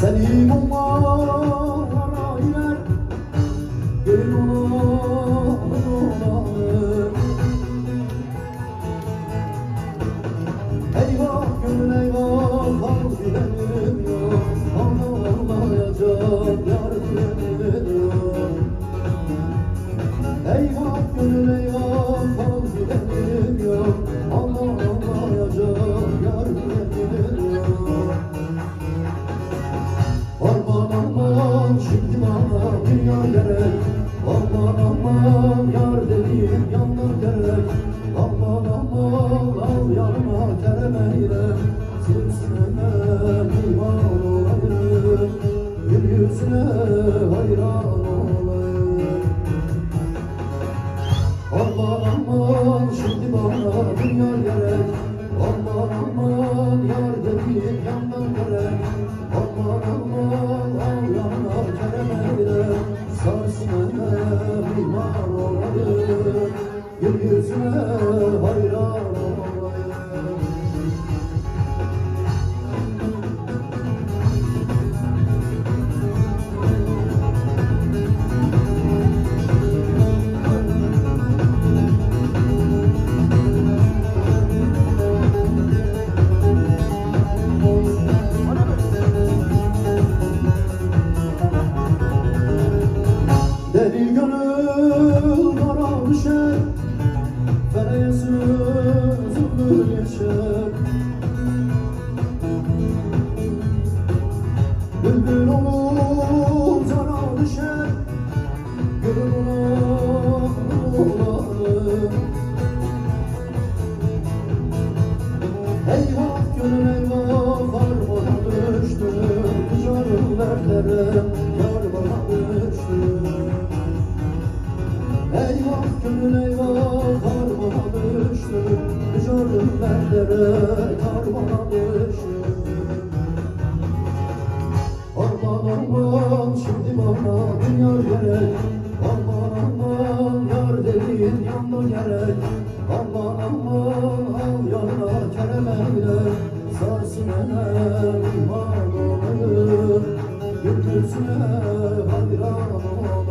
Seni bulmalara iner Benim olanım Eyvah gönül eyvah Var filenim yok. Anlamayacak yar filenim yok Eyvah gönül eyvah yüzüne hayran olayım Deli gönül düşer. Fereysiz ömür geçer. Bülbül olur zara düşer. Gönül olanı gönül eyvah kar bana düştü Canım dertlere kar bana düştü. Aman aman şimdi bana dünya gerek. Aman aman yar dediğin yandan gerek. Aman aman al yanına kerem eyle. Sarsın enem iman olayım Gökyüzüne hayran